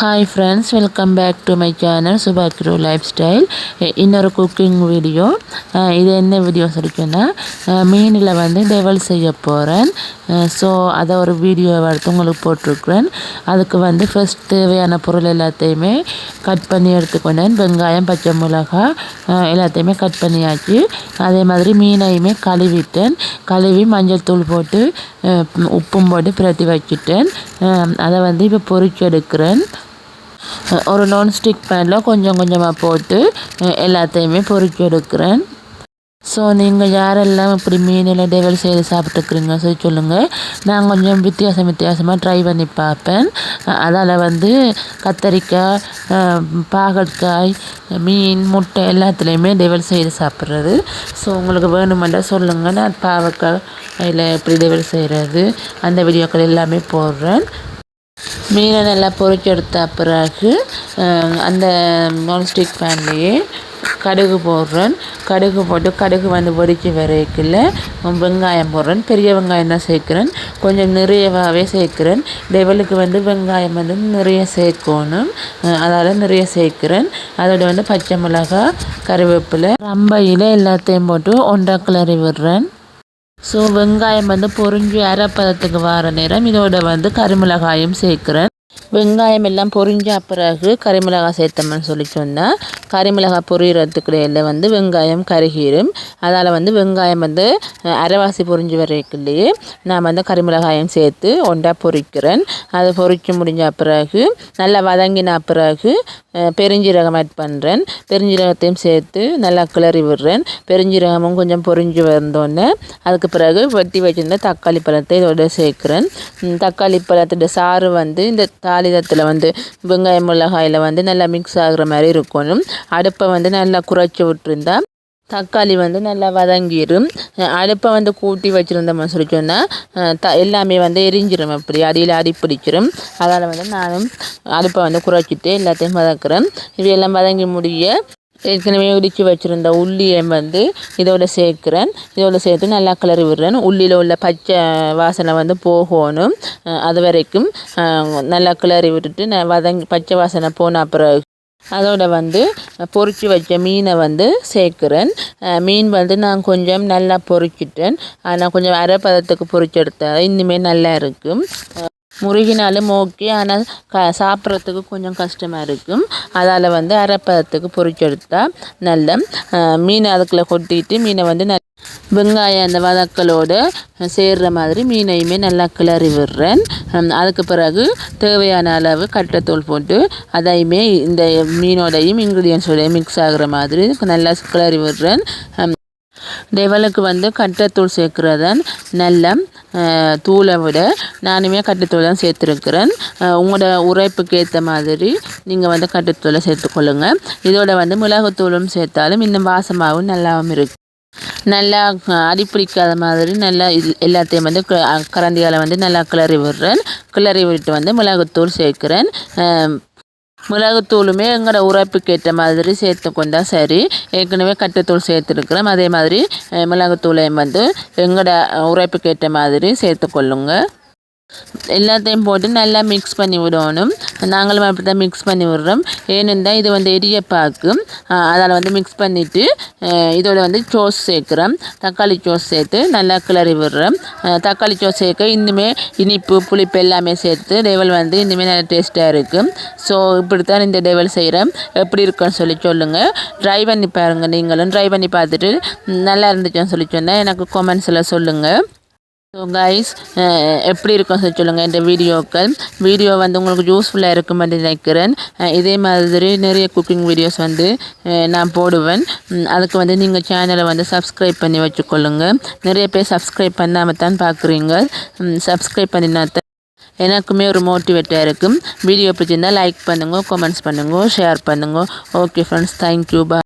Hi friends welcome back to my channel சுபாக்ரோ lifestyle இன்னொரு cooking video இது என்ன video சொல்லிக்கோன்னா மீனில் வந்து டெவல் செய்ய போகிறேன் ஸோ அதை ஒரு வீடியோ எடுத்து உங்களுக்கு போட்டிருக்கிறேன். அதுக்கு வந்து ஃபஸ்ட் தேவையான பொருள் எல்லாத்தையுமே கட் பண்ணி எடுத்துக்கொண்டேன். வெங்காயம் பச்சை மிளகாய் எல்லாத்தையுமே கட் பண்ணியாச்சு. அதே மாதிரி மீனையுமே கழுவிட்டேன். கழுவி மஞ்சள் தூள் போட்டு உப்பும் போட்டு பிரட்டி வச்சுட்டேன். அதை வந்து இப்போ பொறிச்சு எடுக்கிறேன். ஒரு நான்ஸ்டிக் பேனில் கொஞ்சம் கொஞ்சமாக போட்டு எல்லாத்தையுமே பொறுக்கி எடுக்கிறேன். ஸோ நீங்கள் யாரெல்லாம் இப்படி மீனில் டெவல் செய்து சாப்பிட்டுருக்குறீங்க சொல்லி சொல்லுங்கள் நான் கொஞ்சம் வித்தியாசம் வித்தியாசமாக ட்ரை பண்ணி பார்ப்பேன். அதால் வந்து கத்தரிக்காய் பாகற்காய் மீன் முட்டை எல்லாத்துலேயுமே டெவல் செய்து சாப்பிட்றது. ஸோ உங்களுக்கு வேணுமெண்டா சொல்லுங்கள் நான் பாவக்காய் அதில் எப்படி டெவல் செய்கிறது அந்த வீடியோக்கள் எல்லாமே போடுறேன். மீனை நல்லா பொறிச்சு எடுத்த பிறகு அந்த நான்ஸ்டிக் பேன்லேயே கடுகு போடுறேன். கடுகு போட்டு கடுகு வந்து பொடிச்சு வரைக்கில் வெங்காயம் போடுறேன். பெரிய வெங்காயம் தான் சேர்க்குறேன். கொஞ்சம் நிறையவாகவே சேர்க்குறேன். டெவலுக்கு வந்து வெங்காயம் வந்து நிறைய சேர்க்கணும். அதால் நிறைய சேர்க்குறேன். அதோட வந்து பச்சை மிளகாய் கருவேப்பிலை ரம்பையில் எல்லாத்தையும் போட்டு ஒன்றா கிளறி விடுறேன். ஸோ வெங்காயம் வந்து பொறிஞ்சு அரைப்பதத்துக்கு வர நேரம் இதோட வந்து கருமிளகாயும் சேர்க்குறேன். வெங்காயம் எல்லாம் பொரிஞ்ச பிறகு கறிமிளகாய் சேர்த்தோம்னு சொல்லி சொன்னால் கறிமிளகாய் பொரியிறதுக்கு இடையில வந்து வெங்காயம் கருகிரும் அதால் வந்து வெங்காயம் வந்து அரைவாசி பொரிஞ்சு வரைக்குள்ளேயே நான் வந்து கறிமிளகாயம் சேர்த்து ஒன்றா பொரிக்கிறேன். அதை பொரிச்சு முடிஞ்ச பிறகு நல்லா வதங்கின பிறகு பெருஞ்சீரகம் ஆட் பண்ணுறேன் பெருஞ்சீரகத்தையும் சேர்த்து நல்லா கிளறி விடுறேன். பெருஞ்சீரகமும் கொஞ்சம் பொரிஞ்சு வந்தோடனே அதுக்கு பிறகு வெட்டி வச்சுருந்த தக்காளி பழத்தை இதோட சேர்க்குறேன். தக்காளி பழத்தோட சாறு வந்து இந்த தாளிதத்தில் வந்து வெங்காயம் மிளகாயில் வந்து நல்லா மிக்ஸ் ஆகுற மாதிரி இருக்கணும். அடுப்பை வந்து நல்லா குறைச்சி விட்டுருந்தா தக்காளி வந்து நல்லா வதங்கிடும். அடுப்பை வந்து கூட்டி வச்சுருந்தோம்னு சொல்லி சொன்னால் த எல்லாமே வந்து எரிஞ்சிடும் அப்படி. அடியில் அடி பிடிச்சிரும். அதனால் வந்து நானும் அடுப்பை வந்து குறைச்சிட்டு எல்லாத்தையும் வதக்குறேன். இது எல்லாம் வதங்கி முடிய ஏற்கனவே உரிச்சு வச்சுருந்த உள்ளியை வந்து இதோட சேர்க்குறேன். இதோட சேர்த்து நல்லா கிளறி விடுறேன். உள்ளியில் உள்ள பச்சை வாசனை வந்து போகணும். அது வரைக்கும் நல்லா கிளறி விட்டுட்டு நான் வதங்கி பச்சை வாசனை போன அப்புறம் அதோட வந்து பொறிச்சு வச்ச மீனை வந்து சேர்க்குறேன். மீன் வந்து நான் கொஞ்சம் நல்லா பொறிச்சிட்டேன். நான் கொஞ்சம் அரை பதத்துக்கு பொறிச்சு எடுத்தால் இன்னுமே நல்லா இருக்கும். முருகினாலும் ஓகே ஆனால் க சாப்பிட்றதுக்கு கொஞ்சம் கஷ்டமாக இருக்கும். அதால் வந்து அரைப்பதத்துக்கு பொறிச்செடுத்தா நல்ல மீனை அதுக்குள்ளே கொட்டிட்டு மீனை வந்து ந வெங்காயம் அந்த வதக்கலோடு சேர்கிற மாதிரி மீனையுமே நல்லா கிளறி விடுறேன். அதுக்கு பிறகு தேவையான அளவு கட்டத்தூள் போட்டு அதையுமே இந்த மீனோடையும் இன்க்ரீடியன்ஸோடையும் மிக்ஸ் ஆகிற மாதிரி நல்லா கிளறி விடுறேன். டெவலுக்கு வந்து கட்டத்தூள் சேர்க்குறதன் நல்ல தூளை விட நானுமே கட்டுத்தூள் தான் சேர்த்துருக்குறேன். உங்களோட உரைப்புக்கு ஏற்ற மாதிரி நீங்கள் வந்து கட்டுத்தூளை சேர்த்துக்கொள்ளுங்கள் இதோட வந்து மிளகுத்தூளும் சேர்த்தாலும் இன்னும் வாசமாகவும் நல்லாவும் இருக்கும் நல்லா அடிப்பிடிக்காத மாதிரி நல்லா எல்லாத்தையும் வந்து கரண்டியால் வந்து நல்லா கிளறி விடுறேன். கிளறி விட்டு வந்து மிளகுத்தூள் சேர்க்குறேன். மிளகுத்தூளுமே எங்களோட உரைப்புக்கு ஏற்ற மாதிரி சேர்த்து கொண்டா சரி. ஏற்கனவே கட்டுத்தூள் சேர்த்துருக்குறோம். அதே மாதிரி மிளகுத்தூளையும் வந்து எங்களோட உரைப்புக்கு ஏற்ற மாதிரி சேர்த்து கொள்ளுங்கள் எல்லாத்தையும் போட்டு நல்லா மிக்ஸ் பண்ணி விடணும். நாங்களும் அப்படி தான் மிக்ஸ் பண்ணி விடுறோம். ஏனென்றால் இது வந்து எரியப்பாக்கு அதில் வந்து மிக்ஸ் பண்ணிவிட்டு இதோட வந்து சோஸ் சேர்க்குறோம். தக்காளி சோஸ் சேர்த்து நல்லா கிளறி விடுறோம். தக்காளி சோஸ் சேர்க்க இன்னுமே இனிப்பு புளிப்பு எல்லாமே சேர்த்து டேவல் வந்து இன்னுமே நல்லா டேஸ்ட்டாக இருக்கும் ஸோ இப்படி தான் இந்த டேவல் செய்கிறேன் எப்படி இருக்குன்னு சொல்லி சொல்லுங்கள் ட்ரை பண்ணி பாருங்கள் நீங்களும். ட்ரை பண்ணி பார்த்துட்டு நல்லா இருந்துச்சுன்னு சொல்லி சொன்னால் எனக்கு கொமெண்ட்ஸில் சொல்லுங்கள் ஸோ கைஸ் eh, எப்படி இருக்கும் சொல்லி சொல்லுங்கள் இந்த வீடியோக்கள். வீடியோ வந்து உங்களுக்கு யூஸ்ஃபுல்லாக இருக்கும் என்று நினைக்கிறேன். இதே மாதிரி நிறைய குக்கிங் வீடியோஸ் வந்து நான் போடுவேன். அதுக்கு வந்து நீங்கள் சேனலை வந்து சப்ஸ்கிரைப் பண்ணி வச்சுக்கொள்ளுங்கள் நிறைய பேர் சப்ஸ்கிரைப் பண்ணாமல் தான் பார்க்குறீங்க சப்ஸ்கிரைப் பண்ணினா எனக்குமே ஒரு மோட்டிவேட்டாக இருக்கும். வீடியோ பிடிச்சிருந்தால் லைக் பண்ணுங்கள் கமெண்ட்ஸ் பண்ணுங்கள் ஷேர் பண்ணுங்க. ஓகே ஃப்ரெண்ட்ஸ் தேங்க்யூ பா